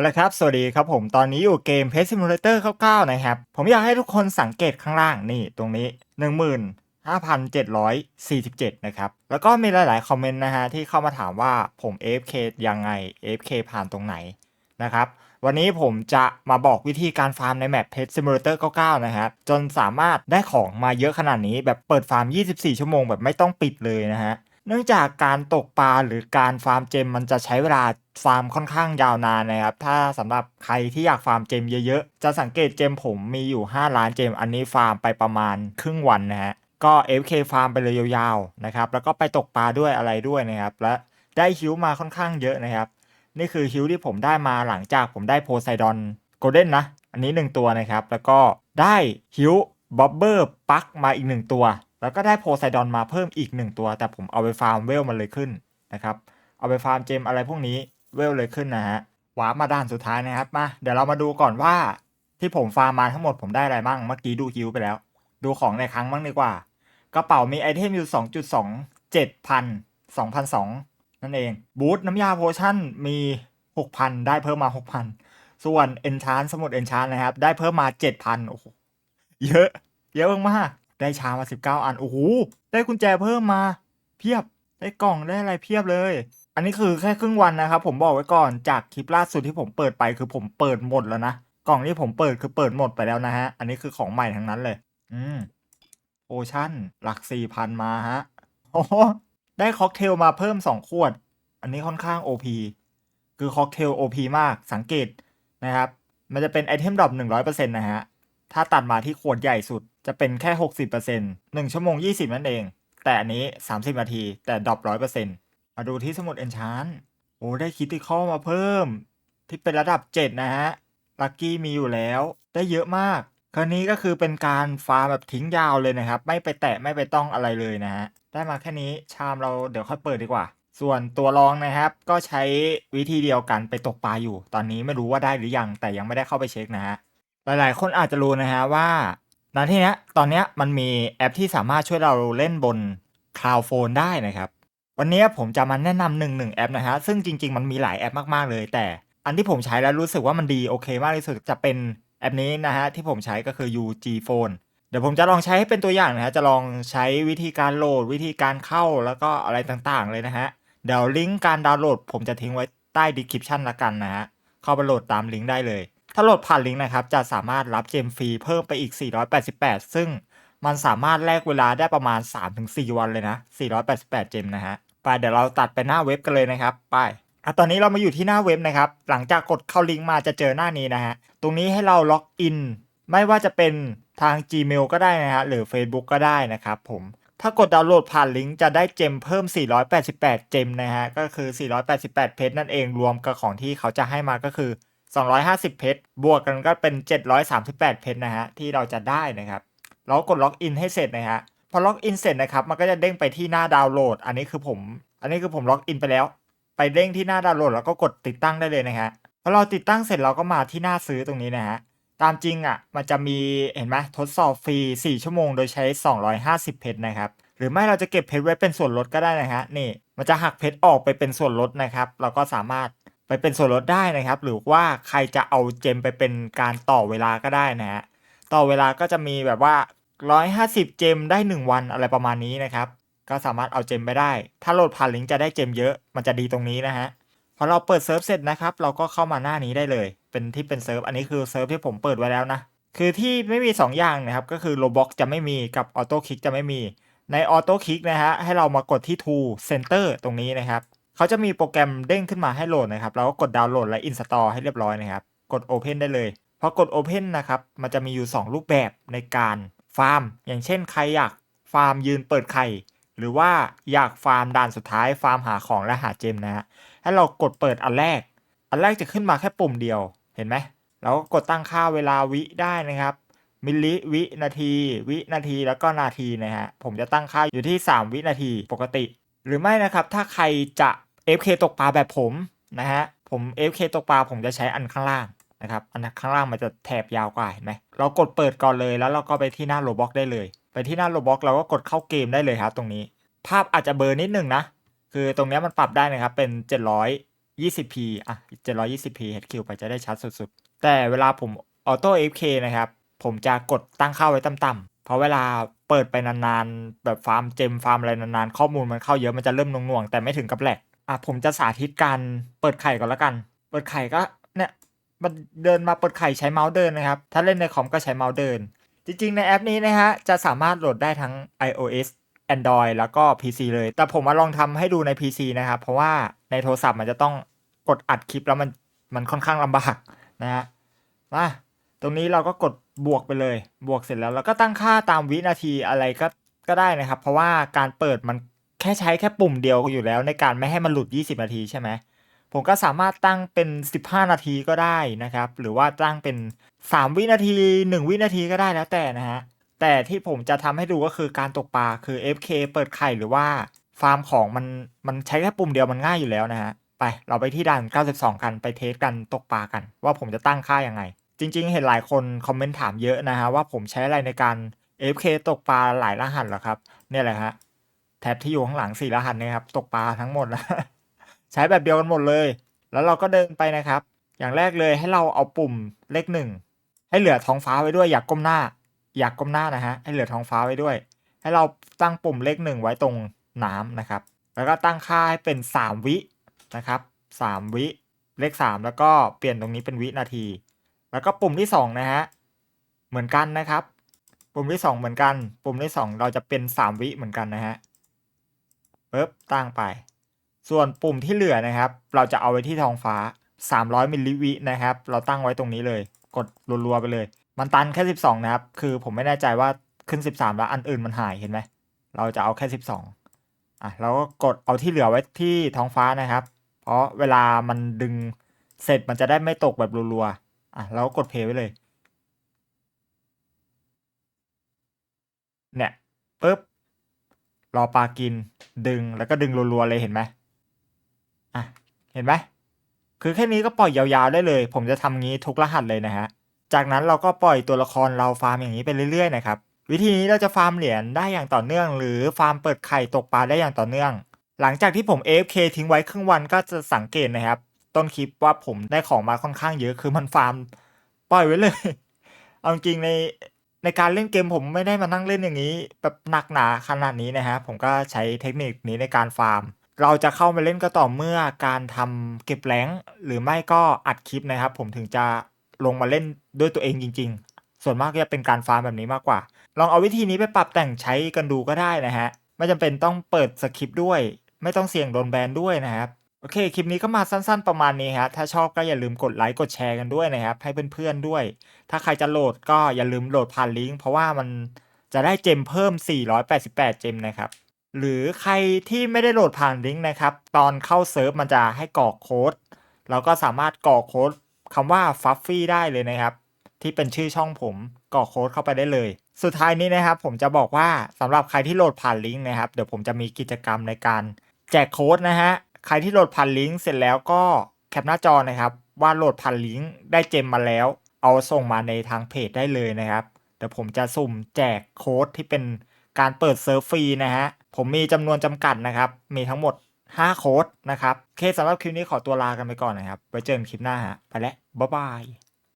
เอาละครับ สวัสดีครับผม ตอนนี้อยู่เกม Pet Simulator 99 นะครับ ผมอยากให้ทุกคนสังเกตข้างล่างนี่ตรงนี้ 15,747 นะครับ แล้วก็มีหลาย ๆ คอมเมนต์นะฮะที่เข้ามาถามว่าผม AFK ยังไง AFK ผ่านตรงไหนนะครับ วันนี้ผมจะมาบอกวิธีการฟาร์มในแมป Pet Simulator 99 นะครับ จนสามารถได้ของมาเยอะขนาดนี้แบบเปิดฟาร์ม 24 ชั่วโมงแบบไม่ต้องปิดเลยนะฮะ เนื่องจากการตกปลาหรือการฟาร์มเจมมันจะใช้เวลาฟาร์มค่อนข้างยาวนานนะครับ ถ้าสำหรับใครที่อยากฟาร์มเจมเยอะๆ จะสังเกตเจมผมมีอยู่ 5 ล้านเจม อันนี้ฟาร์มไปประมาณครึ่งวันนะฮะ ก็ FK ฟาร์มไปเลยยาวๆนะครับ แล้วก็ไปตกปลาด้วยอะไรด้วยนะครับ และได้ฮิวมาค่อนข้างเยอะนะครับ นี่คือฮิวที่ผมได้มาหลังจากผมได้โพไซดอนโกลเด้นนะ อันนี้ 1 ตัวนะครับ แล้วก็ได้ฮิวบ๊อบเบอร์ปักมาอีก 1 ตัว แล้วก็ได้โพไซดอนมาเพิ่มอีก 1 ตัว แต่ผมเอาไปฟาร์มเวลมันเลยขึ้นนะครับ เอาไปฟาร์มเจมอะไรพวกนี้เวลเลยขึ้นนะฮะวาร์ปมาด้านสุดท้ายนะครับมาเดี๋ยวเรามาดูก่อนว่า ที่ผมฟาร์มมาทั้งหมดผมได้อะไรบ้างเมื่อกี้ดูฮิวไปแล้ว ดูของในครั้งบ้างดีกว่า กระเป๋ามีไอเทมอยู่ 2.2 7,000 2,002นั่นเองบูธน้ำยาโพชั่นมี 6,000 ได้เพิ่มมา 6,000 ส่วนเอนชานสมุดเอนชานนะครับ ได้เพิ่มมา 7,000โอ้โหเยอะ เยอะมาก ได้ชามา 19 อัน โอ้โห ได้กุญแจเพิ่มมา เพียบ ได้กล่องได้อะไรเพียบเลย อันนี้คือแค่ครึ่งวันนะครับ ผมบอกไว้ก่อนจากคลิปล่าสุดที่ผมเปิดไปคือผมเปิดหมดแล้วนะ กล่องที่ผมเปิดคือเปิดหมดไปแล้วนะฮะ อันนี้คือของใหม่ทั้งนั้นเลย อืมโอชั่น หลัก4,000มาฮะ โอ้ได้ค็อกเทลมาเพิ่ม2ขวด อันนี้ค่อนข้าง OP คือค็อกเทล OP มากสังเกตนะครับ มันจะเป็นไอเทมดรอป100%นะฮะ ถ้าตัดมาที่ขวดใหญ่สุด จะเป็นแค่ 60% 1 ชั่วโมง 20 นั่นเอง แต่อันนี้ 30 นาที แต่ดรอป100%มาดูที่สมุดเอนชานโอ้ได้คิติคอลมาเพิ่ม ที่เป็นระดับ 7 นะฮะ ลัคกี้มีอยู่แล้ว ได้เยอะมาก คราวนี้ก็คือเป็นการฟาร์มแบบทิ้งยาวเลยนะครับ ไม่ไปแตะไม่ไปต้องอะไรเลยนะฮะ ได้มาแค่นี้ชามเราเดี๋ยวค่อยเปิดดีกว่า ส่วนตัวรองนะครับ ก็ใช้วิธีเดียวกันไปตกปลาอยู่ ตอนนี้ไม่รู้ว่าได้หรือยัง แต่ยังไม่ได้เข้าไปเช็คนะฮะ หลายๆ คนอาจจะรู้นะฮะว่า ณที่เนี้ยตอนเนี้ยมันมีแอปที่สามารถช่วยเราเล่นบน Cloud Phone ได้นะครับ วันนี้ผมจะมาแนะนำหนึ่งหนึ่งแอปนะฮะ ซึ่งจริง ๆ มันมีหลายแอปมากๆเลย แต่อันที่ผมใช้แล้วรู้สึกว่ามันดีโอเคมากที่สุดจะเป็นแอปนี้นะฮะ ที่ผมใช้ก็คือ UG Phone เดี๋ยวผมจะลองใช้ให้เป็นตัวอย่างนะฮะ จะลองใช้วิธีการโหลดวิธีการเข้าแล้วก็อะไรต่างๆ เลยนะฮะ เดี๋ยวลิงก์การดาวน์โหลด ผมจะทิ้งไว้ใต้ description ละกันนะฮะ เข้าไปโหลดตามลิงก์ได้เลย ถ้าโหลดผ่านลิงก์นะครับ จะสามารถรับเจมฟรีเพิ่มไปอีก 488 ซึ่งมันสามารถแลกเวลาได้ประมาณ 3-4 วันเลยนะ 488เจมนะฮะ ไปเดี๋ยวเราตัดไปหน้าเว็บกันเลยนะครับ ไปอะตอนนี้เรามาอยู่ที่หน้าเว็บนะครับ หลังจากกดเข้าลิงก์มาจะเจอหน้านี้นะฮะ ตรงนี้ให้เราล็อกอิน ไม่ว่าจะเป็นทาง Gmail ก็ได้นะฮะ หรือ Facebook ก็ได้นะครับผม ถ้ากดดาวน์โหลดผ่านลิงก์จะได้เจมเพิ่ม 488 เจมนะฮะ ก็คือ 488 เพชรนั่นเอง รวมกับของที่เขาจะให้มาก็คือ 250 เพชรบวกกันก็เป็น 738 เพชรนะฮะที่เราจะได้นะครับเรากดล็อกอินให้เสร็จนะฮะพอล็อกอินเสร็จนะครับมันก็จะเด้งไปที่หน้าดาวน์โหลด อันนี้คือผม อันนี้คือผมล็อกอินไปแล้ว ไปเด้งที่หน้าดาวน์โหลดแล้วก็กดติดตั้งได้เลยนะฮะพอเราติดตั้งเสร็จเราก็มาที่หน้าซื้อตรงนี้นะฮะตามจริงอะมันจะมีเห็นไหมทดสอบฟรี 4 ชั่วโมงโดยใช้ 250 เพชรนะครับหรือไม่เราจะเก็บเพชรไว้เป็นส่วนลดก็ได้นะฮะนี่มันจะหักเพชรออกไปเป็นส่วนลดนะครับ เราก็สามารถ ไปเป็นส่วนลดได้นะครับ หรือว่าใครจะเอาเจมไปเป็นการต่อเวลาก็ได้นะฮะต่อเวลาก็จะมีแบบว่า 150 เจมได้ 1 วันอะไรประมาณนี้นะครับ ก็สามารถเอาเจมไปได้ ถ้าโหลดผ่านลิงก์จะได้เจมเยอะมันจะดีตรงนี้นะฮะพอเราเปิดเซิร์ฟเสร็จนะครับ เราก็เข้ามาหน้านี้ได้เลย เป็นที่เป็นเซิร์ฟอันนี้คือเซิร์ฟที่ผมเปิดไว้แล้วนะคือที่ไม่มี 2 อย่างนะครับ ก็คือ Roblox จะไม่มีกับ Auto Click จะไม่มีใน Auto Click นะฮะให้เรามากดที่ Tool Center ตรงนี้นะครับ เขาจะมีโปรแกรมเด้งขึ้นมาให้โหลดนะครับเราก็กดดาวน์โหลดและ Install ให้เรียบร้อยนะครับ กด Open ได้เลยพอกด Open นะครับ มันจะมีอยู่ 2 รูปแบบในการฟาร์ม อย่างเช่นใครอยากฟาร์มยืนเปิดไข่หรือว่าอยากฟาร์มด่านสุดท้ายฟาร์มหาของและหาเจมนะฮะให้เรากดเปิดอันแรก อันแรกจะขึ้นมาแค่ปุ่มเดียวเห็นไหมเราก็กดตั้งค่าเวลาวิได้นะครับ มิลลิวินาที วินาทีแล้วก็นาทีนะฮะผมจะตั้งค่าอยู่ที่ 3 วินาทีปกติ หรือไม่นะครับถ้าใครจะ FK ตกปลาแบบผมนะฮะผม FK ตกปลาผมจะใช้อันข้างล่างนะครับอันข้างล่างมันจะแถบยาวกว่าเห็นไหมเรากดเปิดก่อนเลยแล้วเราก็ไปที่หน้าโรบ็อกได้เลย ไปที่หน้าโรบ็อกเราก็กดเข้าเกมได้เลยครับตรงนี้ ภาพอาจจะเบลอนิดนึงนะ คือตรงนี้มันปรับได้นะครับเป็น 20p อะ 720p HQ ไปจะได้ชัดสุดๆ แต่เวลาผมออโต้ FK นะครับ ผมจะกดตั้งค่าไว้ต่ำๆเพราะเวลาเปิดไปนานๆ แบบฟาร์มเจมฟาร์มอะไรนานๆ ข้อมูลมันเข้าเยอะมันจะเริ่มหน่วงๆแต่ไม่ถึงกับแหลก อะผมจะสาธิตการเปิดไข่ก่อนละกัน เปิดไข่ก็เนี่ยมันเดินมาเปิดไข่ใช้เมาส์เดินนะครับ ถ้าเล่นในคอมก็ใช้เมาส์เดิน จริง ๆ ในแอปนี้นะฮะจะสามารถโหลดได้ทั้ง iOS Android แล้วก็ PC เลย แต่ผมมาลองทำให้ดูใน PC นะครับ เพราะว่าในโทรศัพท์มันจะต้องกดอัดคลิปแล้วมันมันค่อนข้างลำบากนะฮะมาตรงนี้เราก็กดบวกไปเลย บวกเสร็จแล้วเราก็ตั้งค่าตามวินาทีอะไรก็ก็ได้นะครับ เพราะว่าการเปิดมัน แค่ใช้แค่ปุ่มเดียวอยู่แล้ว ในการไม่ให้มันหลุด 20 นาทีใช่ไหมผมก็สามารถตั้งเป็น 15 นาทีก็ได้นะครับ หรือว่าตั้งเป็น 3 วินาที 1 วินาทีก็ได้แล้วแต่นะฮะ แต่ที่ผมจะทำให้ดูก็คือการตกปลาคือ FK เปิดไข่หรือว่าฟาร์มของมันมันใช้แค่ปุ่มเดียวมันง่ายอยู่แล้วนะฮะ ไปเราไปที่ด่าน 92 กันไปเทสกันตกปลากัน ว่าผมจะตั้งค่ายังไง จริง ๆ เห็นหลายคนคอมเมนต์ถามเยอะนะฮะว่าผมใช้อะไรในการ FK ตกปลาหลายรหัสเหรอครับ เนี่ยแหละฮะ แท็บที่อยู่ข้างหลังสี่รหัสเนี่ยครับ ตกปลาทั้งหมดนะใช้แบบเดียวกันหมดเลย แล้วเราก็เดินไปนะครับ อย่างแรกเลยให้เราเอาปุ่มเลขหนึ่งให้เหลือท้องฟ้าไว้ด้วย อยากก้มหน้า อยากก้มหน้านะฮะให้เหลือท้องฟ้าไว้ด้วย ให้เราตั้งปุ่มเลขหนึ่งไว้ตรงน้ำนะครับ แล้วก็ตั้งค่าให้เป็นสามวินะครับสามวิเลขสามแล้วก็เปลี่ยนตรงนี้เป็นวินาที แล้วก็ปุ่มที่สองนะฮะเหมือนกันนะครับ ปุ่มที่สองเหมือนกัน ปุ่มที่สองเราจะเป็นสามวิเหมือนกันนะฮะ ปึ๊บตั้งไป ส่วนปุ่มที่เหลือนะครับ เราจะเอาไว้ที่ท้องฟ้า 300มิลลิวินะครับ เราตั้งไว้ตรงนี้เลย กดรัวๆไปเลย มันตันแค่ 12 นะครับ คือผมไม่แน่ใจว่าขึ้น 13 แล้วอันอื่นมันหายเห็นไหม เราจะเอาแค่ 12อะเราก็กดเอาที่เหลือไว้ที่ท้องฟ้านะครับ เพราะเวลามันดึงเสร็จมันจะได้ไม่ตกแบบรัวๆอะเราก็กดเพย์ไว้เลย เนี่ยปึ๊บ รอปลากิน ดึงแล้วก็ดึงรัวๆเลยเห็นไหมอะเห็นไหมคือแค่นี้ก็ปล่อยยาวๆได้เลย ผมจะทำงี้ทุกรหัสเลยนะฮะ จากนั้นเราก็ปล่อยตัวละครเราฟาร์มอย่างนี้ไปเรื่อยๆนะครับ วิธีนี้เราจะฟาร์มเหรียญได้อย่างต่อเนื่อง หรือฟาร์มเปิดไข่ตกปลาได้อย่างต่อเนื่อง หลังจากที่ผม AFK ทิ้งไว้ครึ่งวันก็จะสังเกตนะครับ ต้นคลิปว่าผมได้ของมาค่อนข้างเยอะ คือมันฟาร์มปล่อยไว้เลย เอาจริงใน ในการเล่นเกมผมไม่ได้มานั่งเล่นอย่างนี้ แบบหนักหนาขนาดนี้นะฮะ ผมก็ใช้เทคนิคนี้ในการฟาร์ม เราจะเข้ามาเล่นก็ต่อเมื่อการทำเก็บแรงหรือไม่ก็อัดคลิปนะครับ ผมถึงจะลงมาเล่นด้วยตัวเองจริง ๆ ส่วนมากก็จะเป็นการฟาร์มแบบนี้มากกว่า ลองเอาวิธีนี้ไปปรับแต่งใช้กันดูก็ได้นะฮะไม่จำเป็นต้องเปิดสคริปต์ด้วย ไม่ต้องเสี่ยงโดนแบนด้วยนะครับ โอเค คลิปนี้ก็มาสั้นๆประมาณนี้ฮะ ถ้าชอบก็อย่าลืมกดไลค์ กดแชร์กันด้วยนะครับ ให้เพื่อนๆด้วย ถ้าใครจะโหลดก็อย่าลืมโหลดผ่านลิงก์เพราะว่ามันจะได้เจมเพิ่ม 488 เจมนะครับ หรือใครที่ไม่ได้โหลดผ่านลิงก์นะครับ ตอนเข้าเซิร์ฟมันจะให้กรอกโค้ดเราก็สามารถกรอกโค้ดคำว่า f u f f y ได้เลยนะครับ ที่เป็นชื่อช่องผมกรอกโค้ดเข้าไปได้เลย สุดท้ายนี้นะครับ ผมจะบอกว่าสำหรับใครที่โหลดผ่านลิงก์นะครับ เดี๋ยวผมจะมีกิจกรรมในการแจกโค้ดนะฮะ ใครที่โหลดผ่านลิงก์เสร็จแล้วก็แคปหน้าจอนะครับ ว่าโหลดผ่านลิงก์ได้เจมมาแล้ว เอาส่งมาในทางเพจได้เลยนะครับเดี๋ยวผมจะสุ่มแจกโค้ดที่เป็นการเปิดเซิร์ฟฟรีนะฮะผมมีจำนวนจำกัดนะครับ มีทั้งหมด 5 โค้ดนะครับโอเคสำหรับคลิปนี้ขอตัวลากันไปก่อนนะครับ ไว้เจอกันคลิปหน้าฮะ ไปแล้ว บ๊ายบาย